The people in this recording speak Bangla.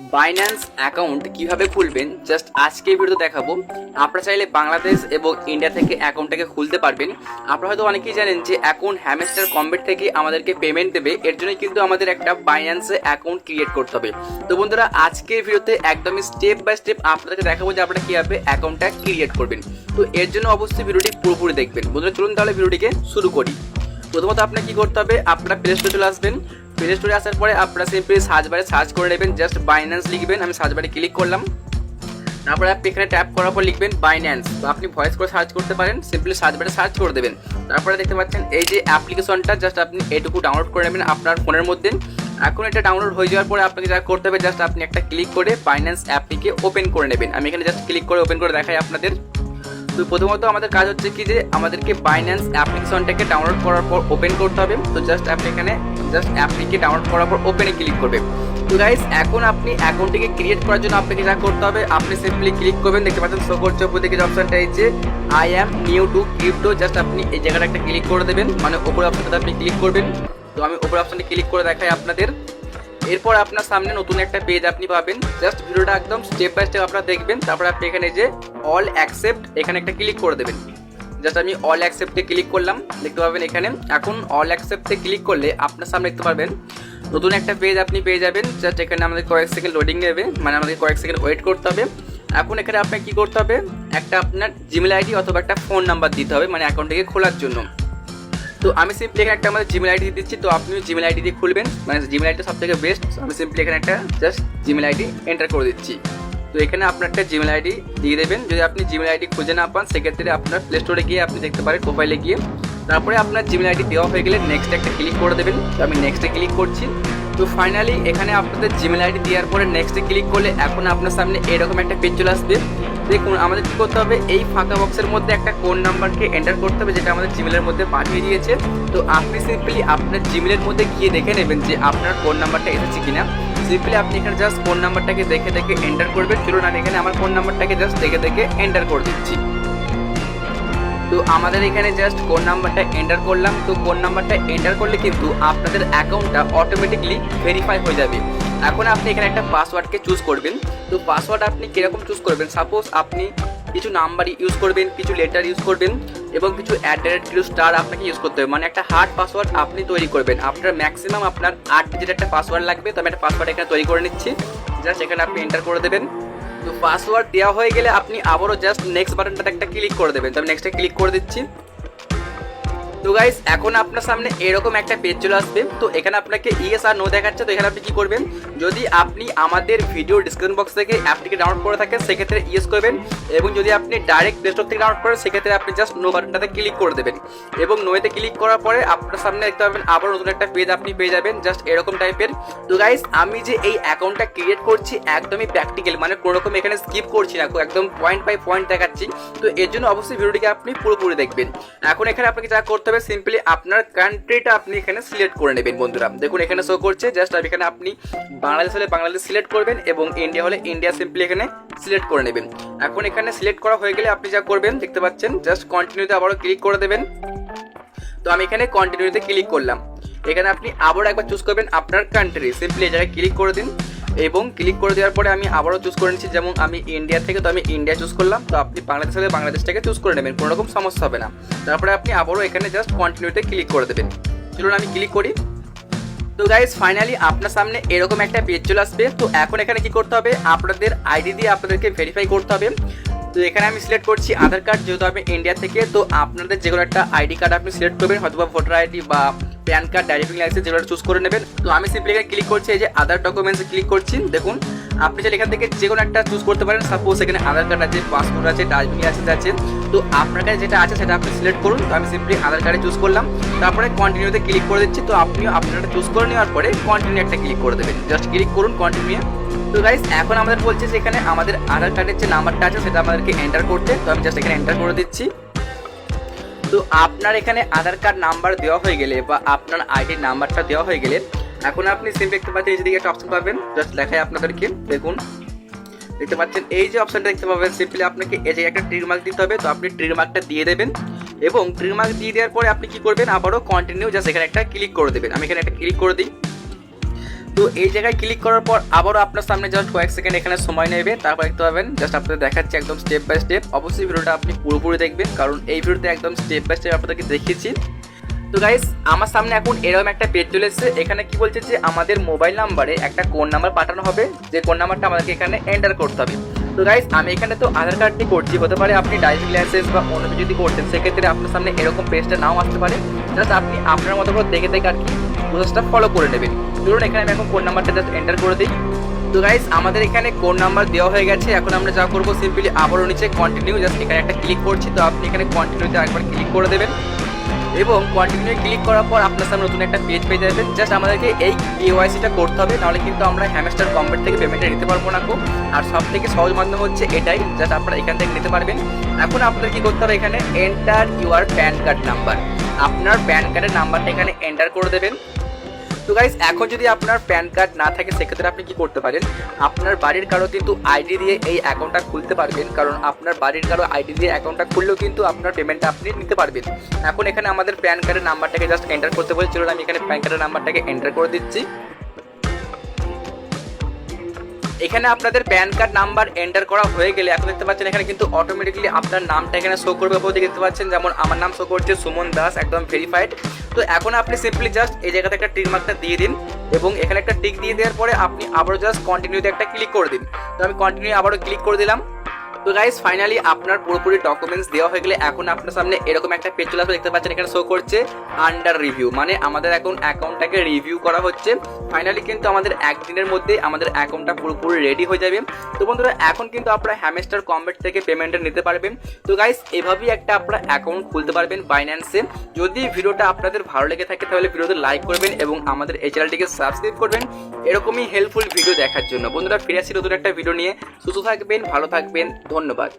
বাইন্যান্স অ্যাকাউন্ট কীভাবে খুলবেন? জাস্ট আজকে ভিডিও দেখাবো। আপনারা চাইলে বাংলাদেশ এবং ইন্ডিয়া থেকে অ্যাকাউন্টটাকে খুলতে পারবেন। আপনারা হয়তো অনেকেই জানেন যে অ্যাকাউন্ট হ্যামেস্টার কম্বেট থেকে আমাদেরকে পেমেন্ট দেবে। এর জন্য কিন্তু আমাদের একটা বাইন্যান্সে অ্যাকাউন্ট ক্রিয়েট করতে হবে। তো বন্ধুরা, আজকের ভিডিওতে একদমই স্টেপ বাই স্টেপ আপনাদেরকে দেখাবো যে আপনারা কীভাবে অ্যাকাউন্টটা ক্রিয়েট করবেন। তো এর জন্য অবশ্যই ভিডিওটি পুরোপুরি দেখবেন। বন্ধুরা, চলুন তাহলে ভিডিওটিকে শুরু করি। প্রথমত আপনার কী করতে হবে? আপনারা প্লে স্টোরে চলে আসবেন। প্লে স্টোরে আসার পরে আপনারা সিম্পলি সার্চ বারে সার্চ করে নেবেন জাস্ট বাইন্যান্স লিখবেন, আমি সার্চ বারে ক্লিক করলাম। তারপরে আপনি এখানে ট্যাপ করার পর লিখবেন বাইন্যান্স বা আপনি ভয়েস করে সার্চ করতে পারেন সিম্পলি সার্চ বারে সার্চ করে দেবেন। তারপরে দেখতে পাচ্ছেন, এই যে অ্যাপ্লিকেশনটা জাস্ট আপনি এটুকু ডাউনলোড করে নেবেন আপনার ফোনের মধ্যে। এখন এটা ডাউনলোড হয়ে যাওয়ার পরে আপনাকে যা করতে হবে জাস্ট আপনি একটা ক্লিক করে বাইন্যান্স অ্যাপটিকে ওপেন করে নেবেন। আমি এখানে জাস্ট ক্লিক করে ওপেন করে দেখাই আপনাদের। তো প্রথমত আমাদের কাজ হচ্ছে কি যে আমাদেরকে বাইন্যান্স অ্যাপ্লিকেশনটাকে ডাউনলোড করার পর ওপেন করতে হবে। তো জাস্ট আপনি এখানে জাস্ট অ্যাপটিকে ডাউনলোড করার পর ওপেনে ক্লিক করবে তো গাইস এখন আপনি অ্যাকাউন্টটিকে ক্রিয়েট করার জন্য আপনাকে যা করতে হবে, আপনি সিম্পলি ক্লিক করবেন। দেখতে পাচ্ছেন শো করছে, উপর দিকে যে অপশনটা যে I am new to crypto just আপনি এই জায়গাটা একটা ক্লিক করে দেবেন। মানে ওপরে অপশনটাতে আপনি ক্লিক করবেন। তো আমি ওপরে অপশনটা ক্লিক করে দেখাই আপনাদের। এরপর আপনার সামনে নতুন একটা পেজ আপনি পাবেন। জাস্ট ভিডিওটা একদম স্টেপ বাই স্টেপ আপনারা দেখবেন। তারপর আপনি এখানে যে অল অ্যাকসেপ্ট এখানে একটা ক্লিক করে দেবেন। জাস্ট আমি অল অ্যাকসেপ্টে ক্লিক করলাম। দেখতে পাবেন এখানে। এখন অল অ্যাকসেপ্টে ক্লিক করলে আপনার সামনে দেখতে পারবেন, নতুন একটা পেজ আপনি পেয়ে যাবেন। জাস্ট এখানে আমাদের কয়েক সেকেন্ড লোডিং নেবে। মানে আমাদের কয়েক সেকেন্ড ওয়েট করতে হবে। এখন এখানে আপনাকে কী করতে হবে? একটা আপনার জিমেল আইডি অথবা একটা ফোন নাম্বার দিতে হবে মানে অ্যাকাউন্টটাকে খোলার জন্য। তো আমি সিম্পলি এখানে একটা আমাদের জিমেল আইডি দিচ্ছি, তো আপনি জিমেল আইডি দিয়ে খুলবেন। মানে জিমেল আইডিটা সব থেকে বেস্ট আমি সিম্পলি এখানে একটা জাস্ট জিমেল আইডি এন্টার করে দিচ্ছি। তো এখানে আপনার একটা জিমেল আইডি দিয়ে দেবেন। যদি আপনি জিমেল আইডি খুঁজে না পান, সেক্ষেত্রে আপনার প্লে স্টোরে গিয়ে আপনি দেখতে পারেন প্রোফাইলে গিয়ে। তারপরে আপনার জিমেল আইডি দেওয়া হয়ে গেলে নেক্সট একটা ক্লিক করে দেবেন। তো আমি নেক্সটে ক্লিক করছি। তো ফাইনালি এখানে আপনাদের জিমেল আইডি দেওয়ার পরে নেক্সটে ক্লিক করলে এখন আপনার সামনে এরকম একটা পেজ চলে আসবে। দেখুন, আমাদের কী করতে হবে? এই ফাঁকা বক্সের মধ্যে একটা কোন নাম্বারকে এন্টার করতে হবে, যেটা আমাদের জিমেলের মধ্যে পাঠিয়ে দিয়েছে। তো আপনি সিম্পলি আপনার জিমেলের মধ্যে গিয়ে দেখে নেবেন যে আপনার কোন নাম্বারটা এসেছে কিনা। সিম্পলি আপনি এখানে জাস্ট ফোন নাম্বারটাকে দেখে দেখে এন্টার করবেন। চলুন, আমি এখানে আমার ফোন নাম্বারটাকে জাস্ট দেখে দেখে এন্টার করে দিচ্ছি। তো আমাদের এখানে জাস্ট কোন নাম্বারটা এন্টার করলাম। তো কোন নাম্বারটা এন্টার করলে কিন্তু আপনাদের অ্যাকাউন্টটা অটোমেটিকলি ভেরিফাই হয়ে যাবে। এখন আপনি এখানে একটা পাসওয়ার্ডকে চুজ করবেন। তো পাসওয়ার্ড আপনি কীরকম চুজ করবেন? সাপোজ আপনি কিছু নাম্বার ইউজ করবেন, কিছু লেটার ইউজ করবেন এবং কিছু অ্যাট দ্য রেট কিছু স্টার আপনাকে ইউজ করতে হবে। মানে একটা হার্ড পাসওয়ার্ড আপনি তৈরি করবেন। আপনার ম্যাক্সিমাম আপনার আট ডিজিট একটা পাসওয়ার্ড লাগবে। তো আমি একটা পাসওয়ার্ড এখানে তৈরি করে নিচ্ছি। জাস্ট এখানে আপনি এন্টার করে দেবেন। তো পাসওয়ার্ড দেওয়া হয়ে গেলে আপনি আবারও জাস্ট নেক্সট বাটনটাতে একটা ক্লিক করে দেবেন। তো আমি নেক্সটে ক্লিক করে দিচ্ছি। তো গাইস এখন আপনার সামনে এরকম একটা পেজ চলে আসবে। তো এখানে আপনাকে ইএস আর নো দেখাচ্ছে, তো এখানে আপনি কি করবেন? যদি আপনি আমাদের ভিডিও ডিসক্রিপশন বক্স থেকে অ্যাপটিকে ডাউনলোড করে থাকেন, সেক্ষেত্রে ইএস করবেন। এবং যদি আপনি ডাইরেক্ট প্লে স্টোর থেকে ডাউনলোড করেন, সেক্ষেত্রে আপনি জাস্ট নো বাটনটাতে ক্লিক করে দেবেন। এবং নোয়েতে ক্লিক করার পরে আপনার সামনে দেখতে পাবেন আবার নতুন একটা পেজ আপনি পেয়ে যাবেন জাস্ট এরকম টাইপের তো গাইস আমি যে এই অ্যাকাউন্টটা ক্রিয়েট করছি একদমই প্র্যাকটিক্যাল মানে কোনো রকম এখানে স্কিপ করছি না, একদম পয়েন্ট বাই পয়েন্ট দেখাচ্ছি। তো এর জন্য অবশ্যই ভিডিওটিকে আপনি পুরোপুরি দেখবেন। এখন এখানে আপনাকে যা করতে হবে সিম্পলি আপনার কান্ট্রিটা আপনি এখানে সিলেক্ট করে নেবেন, বন্ধুরা। দেখুন, এখানে শো করছে জাস্ট আপনি এখানে আপনি বাংলাদেশ হলে বাংলাদেশ সিলেক্ট করবেন এবং ইন্ডিয়া হলে ইন্ডিয়া সিম্পলি এখানে সিলেক্ট করে নেবেন। এখন এখানে সিলেক্ট করা হয়ে গেলে আপনি যা করবেন, দেখতে পাচ্ছেন জাস্ট কন্টিনিউতে আবারও ক্লিক করে দেবেন। তো আমি এখানে কন্টিনিউতে ক্লিক করলাম। এখানে আপনি আবারও একবার চুজ করবেন আপনার কান্ট্রি সিম্পলি জায়গায় ক্লিক করে দিন। এবং ক্লিক করে দেওয়ার পরে আমি আবারও চুজ করে নিচ্ছি। যেমন আমি ইন্ডিয়া থেকে, তো আমি ইন্ডিয়া চুজ করলাম। তো আপনি বাংলাদেশ হলে বাংলাদেশটাকে চুজ করে নেবেন কোনো রকম সমস্যা হবে না। তারপরে আপনি আবারও এখানে জাস্ট কন্টিনিউতে ক্লিক করে দেবেন। চলুন আমি ক্লিক করি। তো গাইজ ফাইনালি আপনার সামনে এরকম একটা পেজ চলে আসবে। তো এখন এখানে কি করতে হবে? আপনাদের আইডি দিয়ে আপনাদেরকে ভেরিফাই করতে হবে। তো এখানে আমি সিলেক্ট করছি আধার কার্ড যেহেতু আমি ইন্ডিয়া থেকে, তো আপনাদের যে কোনো একটা আইডি কার্ড আপনি সিলেক্ট করবেন হয়তো বা ভোটার আইডি বা প্যান কার্ড ড্রাইভিং লাইসেন্স যেগুলো চুজ করে নেবেন। তো আমি সিম্পলি এখানে ক্লিক করছি, এই যে আধার ডকুমেন্টস ক্লিক করছি। দেখুন, আপনি চাইলে এখান থেকে যে কোনো একটা চুজ করতে পারেন। সাপোজ এখানে আধার কার্ড আছে পাসপোর্ট আছে ড্রাইভিং লাইসেন্স আছে। তো আপনার কাছে যেটা আছে, সেটা আপনি সিলেক্ট করুন। তো আমি সিম্পলি আধার কার্ডে চুজ করলাম। তারপরে কন্টিনিউতে ক্লিক করে দিচ্ছি। তো আপনিও আপনারটা চুজ করে নেওয়ার পরে কন্টিনিউ একটা ক্লিক করে দেবেন। জাস্ট ক্লিক করুন কন্টিনিউ তো গাইস এখন আমাদের বলছে যে এখানে আমাদের আধার কার্ডের যে নাম্বারটা আছে, সেটা আমাদেরকে এন্টার করতে। তো আমি জাস্ট এখানে এন্টার করে দিচ্ছি। তো আপনার এখানে আধার কার্ড নাম্বার দেওয়া হয়ে গেলে বা আপনার আইডি নাম্বারটা দেওয়া হয়ে গেলে, এখন আপনি সিম দেখতে পাচ্ছেন, এই দিকে একটা অপশন পাবেন। জাস্ট লেখায় আপনাদেরকে, দেখুন। দেখতে পাচ্ছেন, এই যে অপশনটা দেখতে পাবেন সিম্পলি আপনাকে এই যে একটা ট্রিক মার্ক দিতে হবে, তো আপনি ট্রিক মার্কটা দিয়ে দেবেন। এবং ট্রিক মার্ক দিয়ে দেওয়ার পরে আপনি কি করবেন, আবারও কন্টিনিউ জাস্ট এখানে একটা ক্লিক করে দেবেন। আমি এখানে একটা ক্লিক করে দিই। তো এই জায়গায় ক্লিক করার পর আবারও আপনার সামনে জাস্ট কয়েক সেকেন্ড এখানে সময় নেবে, তারপর দেখতে পাবেন জাস্ট আপনাদের দেখাচ্ছি একদম স্টেপ বাই স্টেপ অবশ্যই ভিডিওটা আপনি পুরোপুরি দেখবেন, কারণ এই ভিডিওতে একদম স্টেপ বাই স্টেপ আপনাদেরকে দেখিয়েছি। তো গাইস আমার সামনে এখন এরকম একটা পেজ চলে এসেছে। এখানে কি বলছে যে আমাদের মোবাইল নাম্বারে একটা কোন নাম্বার পাঠানো হবে, যে কোন নাম্বারটা আমাদেরকে এখানে এন্টার করতে হবে। তো গাইস আমি এখানে তো আধার কার্ডটি করছি, হতে পারে আপনি ড্রাইভিং লাইসেন্স বা অন্য কিছু যদি করছেন সেক্ষেত্রে আপনার সামনে এরকম পেজটা নাও আসতে পারে। জাস্ট আপনি আপনার মতো করে দেখে দেখে আর কি প্রসেসটা ফলো করে নেবেন। ধরুন, এখানে আমি এখন কোড নাম্বারটা জাস্ট এন্টার করে দিই। তো গাইস আমাদের এখানে কোড নাম্বার দেওয়া হয়ে গেছে। এখন আমরা যা করব সিম্পলি আবারও নিচে কন্টিনিউ জাস্ট এখানে একটা ক্লিক করছি। তো আপনি এখানে কন্টিনিউতে একবার ক্লিক করে দেবেন। এবং কন্টিনিউ ক্লিক করার পর আপনার সামনে নতুন একটা পেজ পেয়ে যাবেন জাস্ট আমাদেরকে এই কেওয়াইসিটা করতে হবে, নাহলে কিন্তু আমরা হ্যামস্টার কম্পিউটার থেকে পেমেন্টটা নিতে পারব না গো। আর সব থেকে সহজ মাধ্যম হচ্ছে এটাই জাস্ট আপনারা এখান থেকে নিতে পারবেন। এখন আপনাদের কী করতে হবে, এখানে enter your PAN card number আপনার প্যান কার্ডের নাম্বারটা এখানে এন্টার করে দেবেন। তো গাইজ এখন যদি আপনার প্যান কার্ড না থাকে, সেক্ষেত্রে আপনি কি করতে পারেন? আপনার বাড়ির কারও কিন্তু আইডি দিয়ে এই অ্যাকাউন্টটা খুলতে পারবেন, কারণ আপনার বাড়ির কারও আইডি দিয়ে অ্যাকাউন্টটা খুললেও কিন্তু আপনার পেমেন্টটা আপনি নিতে পারবেন। এখন এখানে আমাদের প্যান কার্ডের নাম্বারটাকে জাস্ট এন্টার করতে বলেছিল আমি এখানে প্যান কার্ডের নাম্বারটাকে এন্টার করে দিচ্ছি। এখানে আপনাদের প্যান কার্ড নাম্বার এন্টার করা হয়ে গেলে, এখন দেখতে পাচ্ছেন এখানে কিন্তু অটোমেটিকলি আপনার নামটা এখানে শো করবে। ওপর দেখতে পাচ্ছেন যেমন আমার নাম শো করছে সুমন দাস, একদম ভেরিফাইড তো এখন আপনি সিম্পলি জাস্ট এই জায়গাতে একটা টিক মার্কটা দিয়ে দিন এবং এখানে একটা টিক দিয়ে দেওয়ার পরে আপনি আবারও জাস্ট কন্টিনিউতে একটা ক্লিক করে দিন। তো আমি কন্টিনিউ আবারও ক্লিক করে দিলাম। তো গাইস ফাইনালি আপনার পুরোপুরি ডকুমেন্টস দেওয়া হয়ে গেলে এখন আপনার সামনে এরকম একটা পেজ চলে আসবে, দেখতে পাচ্ছেন এখানে শো করছে আন্ডার রিভিউ মানে আমাদের এখন অ্যাকাউন্টটাকে রিভিউ করা হচ্ছে। ফাইনালি কিন্তু আমাদের একদিনের মধ্যে আমাদের অ্যাকাউন্টটা পুরোপুরি রেডি হয়ে যাবে। তো বন্ধুরা, এখন কিন্তু আপনারা হ্যামেস্টার কম্বেট থেকে পেমেন্টটা নিতে পারবেন। তো গাইস এভাবেই একটা আপনারা অ্যাকাউন্ট খুলতে পারবেন বাইন্যান্সে যদি ভিডিওটা আপনাদের ভালো লেগে থাকে, তাহলে ভিডিওতে লাইক করবেন এবং আমাদের এই চ্যানেলটিকে সাবস্ক্রাইব করবেন। এরকমই হেল্পফুল ভিডিও দেখার জন্য। বন্ধুরা, ফিরে আসি নতুন একটা ভিডিও নিয়ে। সুস্থ থাকবেন, ভালো থাকবেন। ধন্যবাদ।